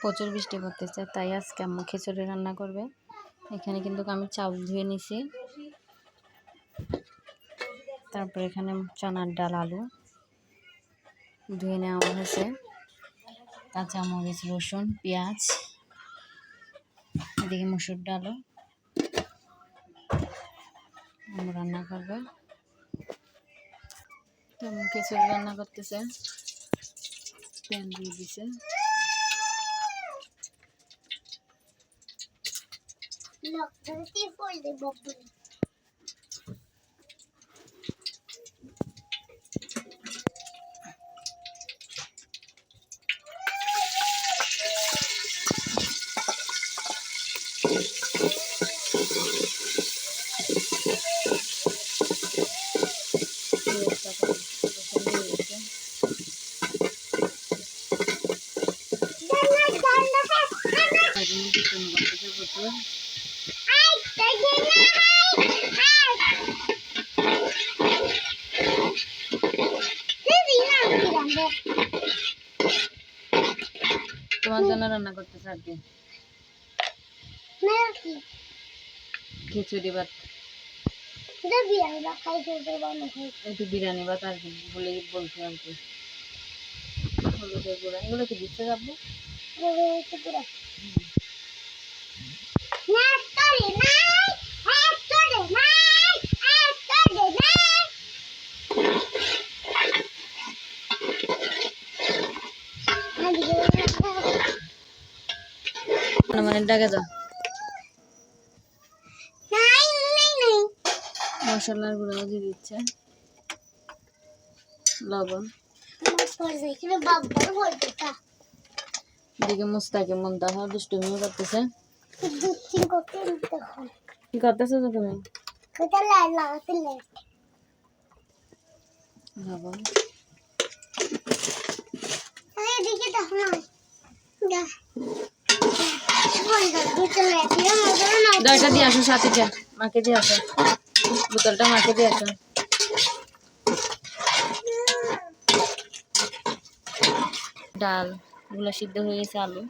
প্রচুর বৃষ্টি পড়তেছে তাই আজকে আম্মু খিচুড়ি রান্না করবে। এখানে কিন্তু আমি চাউল ধুয়ে নিছি। তারপর এখানে চানার ডাল আলু ধুয়ে নেওয়া হয়েছে। কাঁচামরিচ রসুন পেঁয়াজ এদিকে মুসুর ডালও। আম্মু রান্না করবে। তো আম্মু খিচুড়ি রান্না করতেছে প্যান দিয়ে দিছে পেঁয়াজটা তো রসুন দিয়ে দিছে এর মধ্যে চুন করতেছে প্রচুর তোমার জন্য রান্না করতেছে আর কি। খিচুড়ি ভাত। একটু বিরিয়ানি ভাত আর কি, বলে বলছি আর কি। এগুলো কি দিচ্ছে যাব মানে ডাকে যাও মশলার গুঁড়াও দিয়ে দিচ্ছে। লবণ। এদিকে মুস্তাকে মন্তাহা দুষ্টুমিও করতেছে। কি করতেছো তো তুমি লবণ। দরটা দিয়ে আসো সাথীটা মাকে দিয়ে আসো। বোতলটা মাকে দিয়ে আসো। ডাল এগুলো সিদ্ধ হয়ে গেছে, আলু।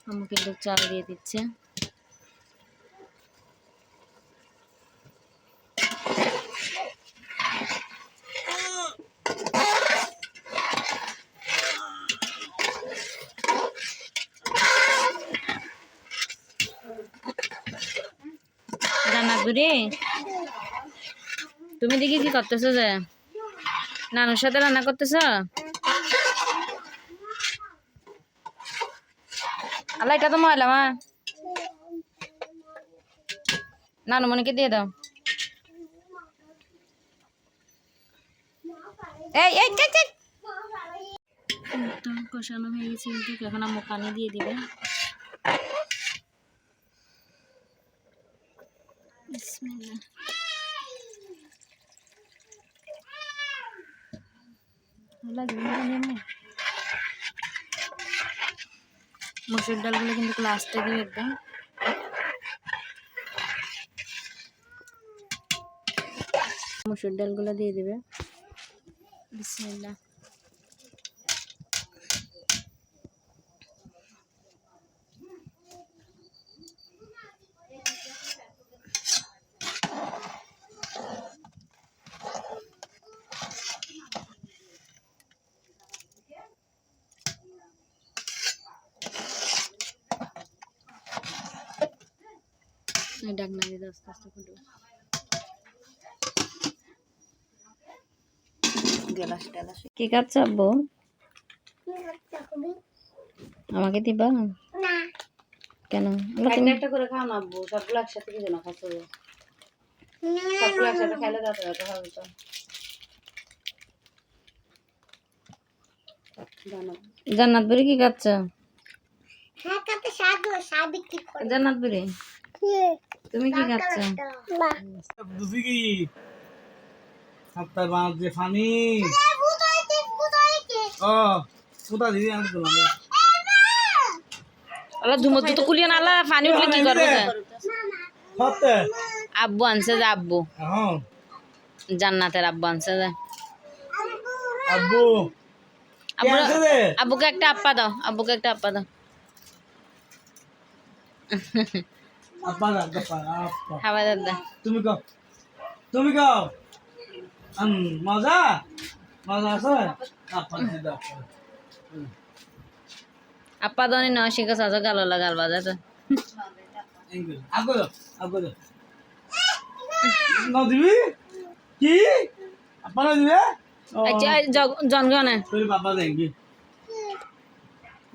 রহমানির কিন্তু চাল দিয়ে দিচ্ছে। করে তুমি দেখি কি করতেছো যে? নানুর সাথে রান্না করতেছ? আল্লাহ, এটা তো ময়লা, মা। নানু, মনিকে দিয়ে দাও। কষানো হয়ে গেছে এখন আম্মু পানি দিয়ে দিবে বিসমিল্লাহ লাগবে না জানি আমি। মসুর ডালগুলো কিন্তু লাস্টে দিয়ে একদম মসুর ডালগুলো দিয়ে দেবে। বিসমিল্লাহ। এই ডাকনা দিয়ে আস্তে আস্তে ফুটবে। কি খাচ্ছ আব্বু? আমাকে দিবা? কেন? ওগুলো তুমি একটা করে খাও না আব্বু সবগুলো একসাথে কি খাচ্ছ সবগুলো একসাথে খাইলে দাঁতে ব্যথা হবে তো। জানো জান্নাত বুড়ি কি খাচ্ছ? হ্যাঁ কাতে সাদু সাবিত্রী করে? জান্নাত বুড়ি? তুমি কি খাচ্ছ? মা। কি সাতটা বাঁধ যে ফানি। ও কোথা দিদি আমি তোমার আল্লাহ ধুমো তো কুলিয়ে না আল্লাহ পানি উঠলে কি করবে? সত্যি? আব্বু আনছে যে আব্বু। জান্নাতের আব্বু আনছে যে। আব্বু আব্বুকে একটা আপ্পা দাও আব্বুকে একটা আপ্পা দাও। আপা না আপা আপা। খাবার দাদা তুমি কও তুমি কও আম মজা? মজা আছে? আপা দি দাও আপ্পা দনি ন শিখে সাজো গালো লাগাল বাজাতে আগো আগো দাও না দিবি? কি? আপা না দিবে? আচ্ছা জনগণে তোর বাবা দেंगे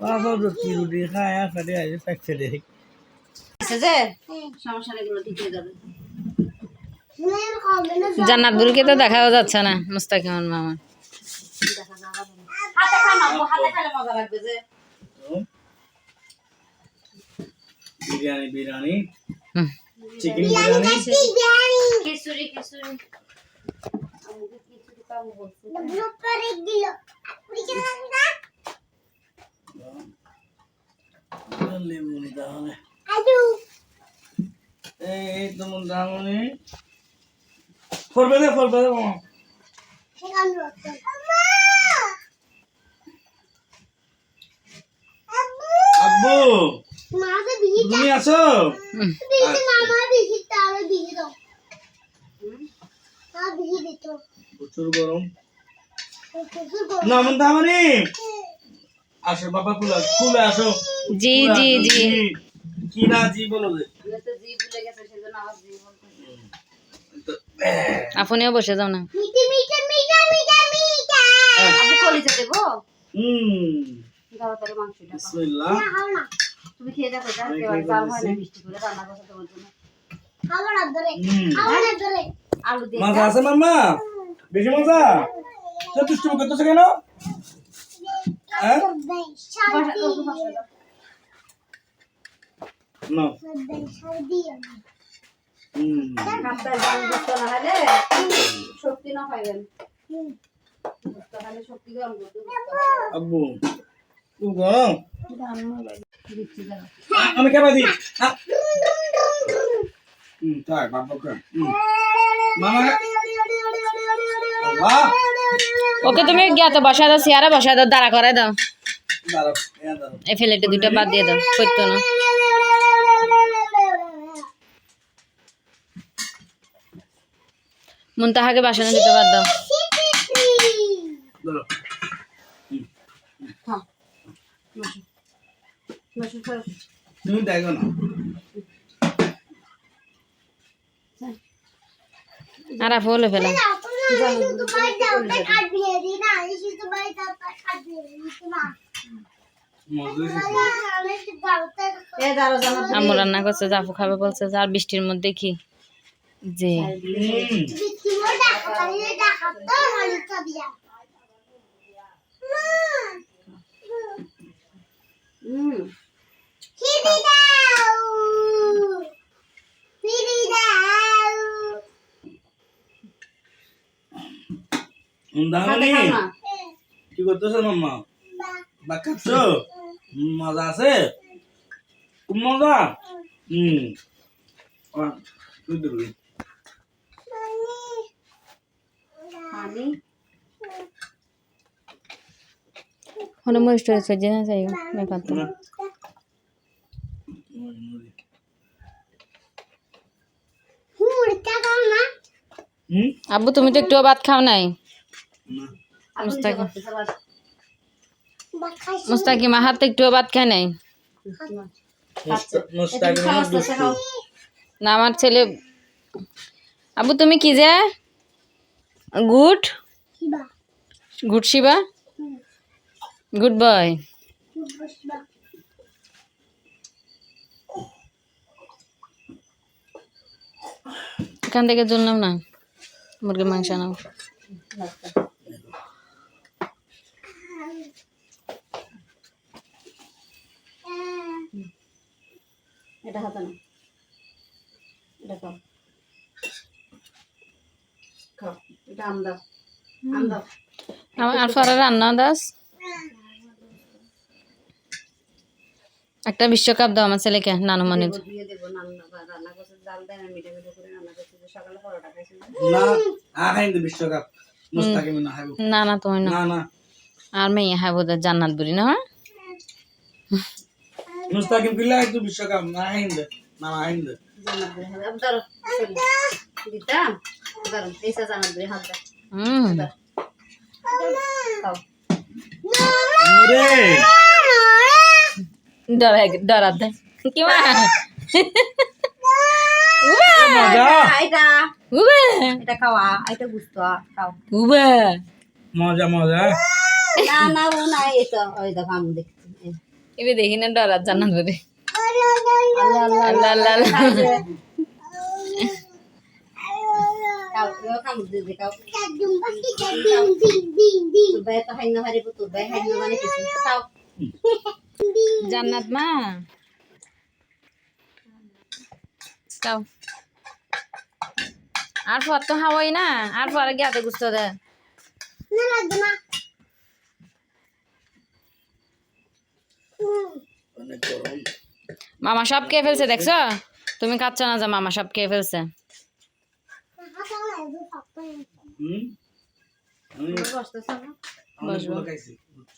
বাবা রুটি রুটি খায়া পেট ফেলে আছে? যে সমস্যা এগুলো ঠিক হয়ে যাবে। মেয়ের হবে না জান্নাত বুড়িকে তো দেখাও যাচ্ছে না মুস্তাকিমুল মামা। চিকেন বিরিয়ানি। খিচুড়ি খিচুড়ি আম্মুকে খিচুড়ি খাব বলছে ব্লু করে দিল আপনি কি জানেন না লেবু নি তাহলে আলু এই তোমার দামনি ফরবে আব্বু বিহি তুমি আছো? প্রচুর গরম। প্রচুর গরম। না মন দামনি আসো বাবা কুলা কুলে আসো। জি জি। জি। কি না জি বলো আপনিও বসে যাও না তুমি খেয়ে দেখো হয় আছে মাম্মা বেশি মজা করতেছো কেন হ্যাঁ শান্তি না শক্তি না পাইবেন শক্তি গরম। আব্বু। আমি কেবা দিই তাই বাবা কে মামা। বাহ ওকে তুমি গিয়া তো বসা দাও চেয়ারে বসা দাও দাঁড়া করে দাও। এ এই ফ্লেটে দুটো বাদ দিয়ে দাও করতো না। মুনতাহাকে বাসনে দিতে বাদ দাও। তুমি দেখো না। আর আপু হলে ফেলা। আম্মু রান্না করছে আপু খাবে বলছে যে আর বৃষ্টির মধ্যে কি না। কি করতেছো মাম্মা? বা খাচ্ছো? মজা আছে? খুব মজা? হুম। पानी ਹੁਣ ਮੈਂ ਸਟੋਰ ਸਜਣਾ ਚਾਹੀਦਾ ਮੈਂ ਕਰਤਾ মুড়কা খাও না তুমি তো একটু ভাত খাও নাই মুস্তাকিম মুস্তাকিম হাত একটু ভাত খায় নাই না আমার ছেলে আবু তুমি কি যে good? Good Shiba? Good boy. এখান থেকে চললাম না। মুরগির মাংস নাও। এটা হাতে না এটা খাও এটা আর রান্না দাস? একটা বিশ্বকাপ দাও আমার ছেলেকে নানু মনে না না। আখাইন তো বিশ্বকাপ। মুস্তাকিম না হাইব না না তুমি না। না না। আর মেয়ে হ্যাঁ বোধ জান্নাত বুড়ি না মুস্তাকিম একটু বিশ্বকাপ না না। দিতাম? ডরা কি মা? মজা। মজা না না ও না ওই দেখো আমি দেখছি এই। দেখি না ডরা জান্নাত বুড়ি আল্লাহ আল্লাহ আল্লাহ। আল্লাহ আল্লাহ। খাও এও দিয়ে দে খাও তোর হারিব তোর মানে কিছু খাও জান্নাত মা আর পর তো হাওয়াই না আর পরে গিয়াতে গুস্ত দে না লাগবে না মামা সব খেয়ে ফেলছে দেখছ তুমি খাচ্ছ না যে মামা সব খেয়ে ফেলছে হুম? আমি বসতেছ না? অনেকগুলো খাইছি বুঝছ